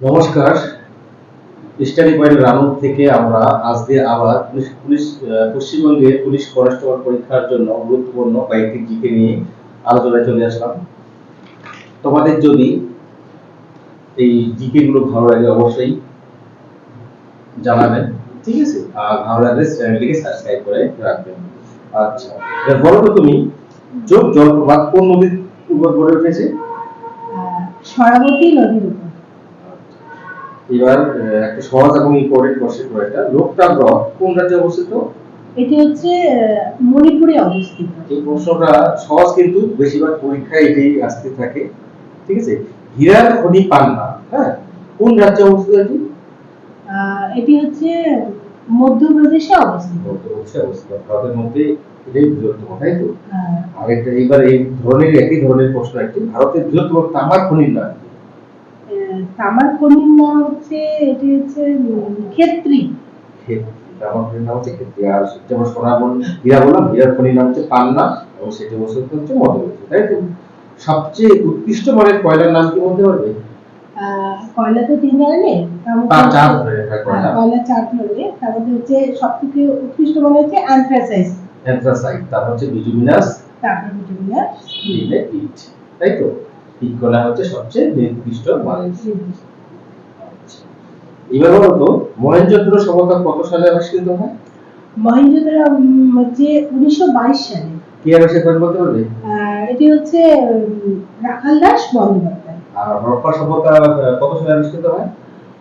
নমস্কার। Study point রানুর থেকে আমরা আজকে আবার পুলিশ পশ্চিমবঙ্গের পুলিশ কনস্টেবল পরীক্ষার জন্য গুরুত্বপূর্ণ কয়েকটি জিকে নিয়ে আলোচনায় চলে আসলাম। তোমাদের যদি এই জিকে গুলো ভালো লাগে অবশ্যই জানাবেন। ঠিক আছে? আর ভালো লাগলে চ্যানেলটিকে সাবস্ক্রাইব করে রাখবেন। আচ্ছা বলো তো তুমি যোগ জলপ্রপাত কোন নদীর উপর গড়ে উঠেছে? সরাবতী নদীর উপর। এবার একটা সহজ এবং ইম্পর্টেন্ট কোশ্চেন এটা। লোকটাক হ্রদ কোন রাজ্যে অবস্থিত? এটি হচ্ছে মণিপুরে অবস্থিত। এই প্রশ্নটা সহজ কিন্তু বেশিরভাগ পরীক্ষায় এটাই আসতে থাকে। ঠিক আছে? হীরার খনি পান্না হ্যাঁ? কোন রাজ্যে অবস্থিত এটি? এটি হচ্ছে মধ্যপ্রদেশে অবস্থিত। মধ্যপ্রদেশে অবস্থিত। ভারতের মধ্যে এটাই বৃহত্তম তাই তো? আর একটা এইবার এই ধরনের একই ধরনের প্রশ্ন একটি। ভারতের বৃহত্তম তামার খনির নাম তামার খনির নাম হচ্ছে এটি হচ্ছে ক্ষেত্রী। তামার খনির নাম হচ্ছে ক্ষেত্রী। আর যেমন সোনা বল হীরা বললাম হীরার খনির নাম হচ্ছে পান্না এবং সেটি অবস্থিত হচ্ছে তাই তো? সবচেয়ে উৎকৃষ্ট মানের কয়লার নাম কি বলতে পারবে? কয়লা তো তিন ধরনের। হ্যাঁ, কয়লা। চার ধরনের। তার মধ্যে হচ্ছে উৎকৃষ্ট মনে হচ্ছে অ্যান্থ্রাসাইট। তারপর হচ্ছে তারপর তাই তো? পিক কয়লা হচ্ছে সবচেয়ে নির্দিষ্ট আচ্ছা। এবার বলো তো মহেন্দ্রদ্র সভ্যতা কত সালে আবিষ্কৃত হয়? মহেন্দ্রদারা হচ্ছে উনিশশো বাইশ সালে। কি আবিষ্কার করেন বলতে পারবে? এটি হচ্ছে রাখাল দাস বন্দ্যোপাধ্যায়। আর হরপ্পা সভ্যতা কত সালে আবিষ্কৃত হয়?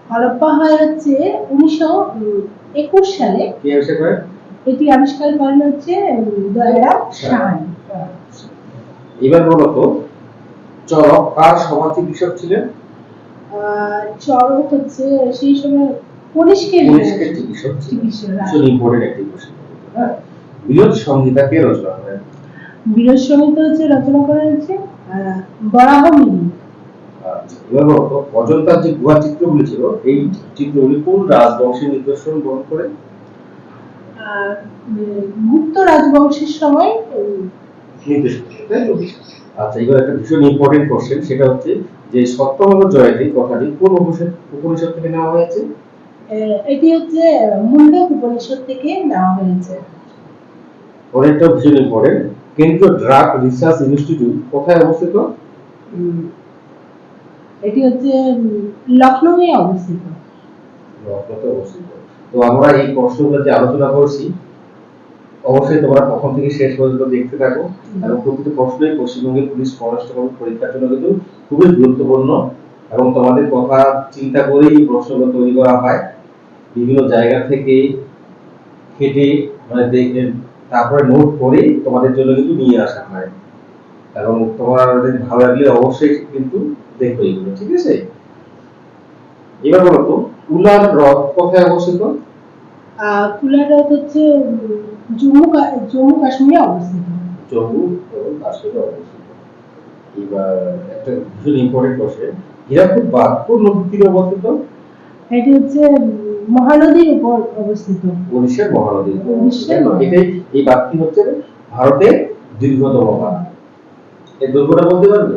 হরপ্পা হয় হচ্ছে উনিশশো একুশ সালে। কি আবিষ্কার করেন? এটি আবিষ্কার করেন হচ্ছে দয়ারাম সাহানি। এবার বলো তো চরক কার সমাজ চিকিৎসক ছিলেন? চরক হচ্ছে সেই সময় কনিষ্কের কনিষ্কের চিকিৎসক ছিলেন ইম্পর্টেন্ট একটি কোশ্চেন হ্যাঁ। বিরোধ সংহিতা কে রচনা করেন? বীর সংগীত হচ্ছে রচনা করা হচ্ছে আহ, বরাহ মিহি আচ্ছা, এবার বলো তো অজন্তার যে গুহা চিত্রগুলি ছিল এই চিত্রগুলি কোন রাজবংশের নিদর্শন গ্রহণ করে? গুপ্ত রাজবংশের সময় নির্দেশন তাই তো? আচ্ছা এবার একটা ভীষণ ইম্পর্টেন্ট কোশ্চেন সেটা হচ্ছে যে জয়তে কথাটি কোন উপনিষদ উপনিষদ থেকে নেওয়া হয়েছে? এটি হচ্ছে মুন্ডক উপনিষদ থেকে নেওয়া হয়েছে। পরেরটা ভীষণ ইম্পর্টেন্ট কেন্দ্রীয় ড্রাগ রিসার্চ ইনস্টিটিউট কোথায় অবস্থিত? এটি হচ্ছে লখনৌয়ে অবস্থিত। লখনৌতে অবস্থিত। তো আমরা এই প্রশ্নগুলো যে আলোচনা করছি অবশ্যই তোমরা প্রথম থেকে শেষ পর্যন্ত দেখতে থাকো। এবং প্রতিটি প্রশ্নই পশ্চিমবঙ্গের পুলিশ কনস্টেবল পরীক্ষার জন্য কিন্তু খুবই গুরুত্বপূর্ণ। এবং তোমাদের কথা চিন্তা করেই এই প্রশ্নগুলো তৈরি করা হয়। বিভিন্ন জায়গা থেকে খেটে মানে দেখে তারপরে নোট করে তোমাদের জন্য কিন্তু নিয়ে আসা হয়। এবং তোমাদের ভালো লাগলে অবশ্যই কিন্তু দেখো এগুলো ঠিক আছে? এবার বলো তো উলার হ্রদ কোথায় অবস্থিত? আহ, কুলারত হচ্ছে জম্মু জম্মু কাশ্মীরে অবস্থিত। জম্মু এবং কাশ্মীরে অবস্থিত। এবার একটা ভীষণ ইম্পর্টেন্ট কোশ্চেন হীরাকুদ বাঁধ কোন নদীর তীরে অবস্থিত? এটি হচ্ছে মহানদীর উপর অবস্থিত। উড়িষ্যার মহানদী উড়িষ্যার এটাই এই বাঁধটি হচ্ছে ভারতের দীর্ঘতম বাঁধ। এর দৈর্ঘ্যটা বলতে পারবে?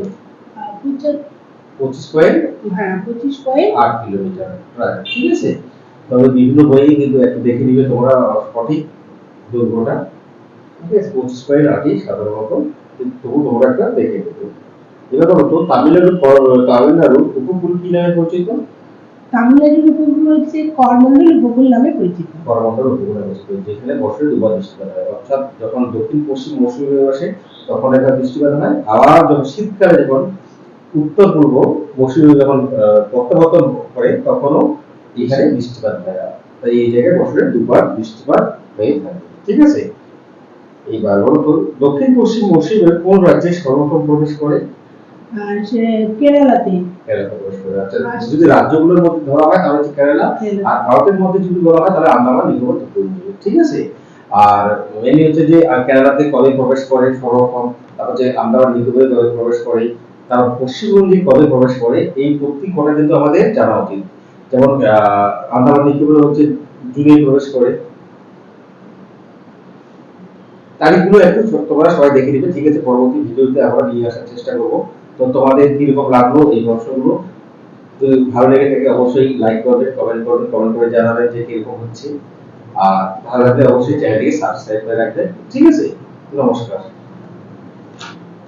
পঁচিশ পয়েন্ট হ্যাঁ পঁচিশ পয়েন্ট আট কিলোমিটার। ঠিক আছে। তবে বিভিন্ন বইয়ে কিন্তু একটু দেখে নিবে তোমরা সঠিক দৈর্ঘ্যটা সাধারণত তবু তোমরা একটা দেখে নেবে এবার তামিলনাড়ু উপকূল কি নামে পরিচিত? তামিলনাড়ুর উপকূল হচ্ছে করমন্ডল উপকূল নামে পরিচিত। করমণ্ডল উপকূল অবস্থিত যেখানে বছরে দুবার বৃষ্টিপাত হয়। অর্থাৎ যখন দক্ষিণ পশ্চিম মৌসুমী আসে তখন একটা বৃষ্টিপাত হয়। আবার যখন শীতকালে যখন উত্তর পূর্ব মৌসুমী যখন প্রত্যাবর্তন করে তখনও এখানে বৃষ্টিপাত হয়। তাই এই জায়গায় বছরে দুবার বৃষ্টিপাত হয়ে থাকে। ঠিক আছে? এইবার বলো তো দক্ষিণ পশ্চিম মৌসুমী কোন রাজ্যে সর্বপ্রথম প্রবেশ করে? আর সে কেরালাতে। কেরালা প্রবেশ করে আচ্ছা যদি রাজ্যগুলোর মধ্যে ধরা হয় তাহলে হচ্ছে কেরালা। আর ভারতের মধ্যে যদি বলা হয় তাহলে আন্দামান নিকোবর দ্বীপপুঞ্জ ঠিক আছে? আর মেনলি হচ্ছে যে কেরালাতে কবে প্রবেশ করে সর্বপ্রথম? তারপর যে আন্দামান নিকোবরে কবে প্রবেশ করে? তারপর পশ্চিমবঙ্গে কবে প্রবেশ করে? এই প্রত্যেক কটা কিন্তু আমাদের জানা উচিত। যেমন আহ, আন্দামান নিকোবরে হচ্ছে জুনে প্রবেশ করে। তারিখগুলো একটু তোমরা সবাই দেখে নিবে। ঠিক আছে, পরবর্তী ভিডিওতে আমরা নিয়ে আসার চেষ্টা করব। তো তোমাদের কীরকম লাগল এই প্রশ্নগুলো যদি ভালো লেগে থাকে অবশ্যই লাইক করবে কমেন্ট করবে কমেন্ট করে জানাবে যে কীরকম হচ্ছে। আর ভালো লাগলে অবশ্যই চ্যানেলটিকে সাবস্ক্রাইব করে রাখবে। ঠিক আছে, নমস্কার।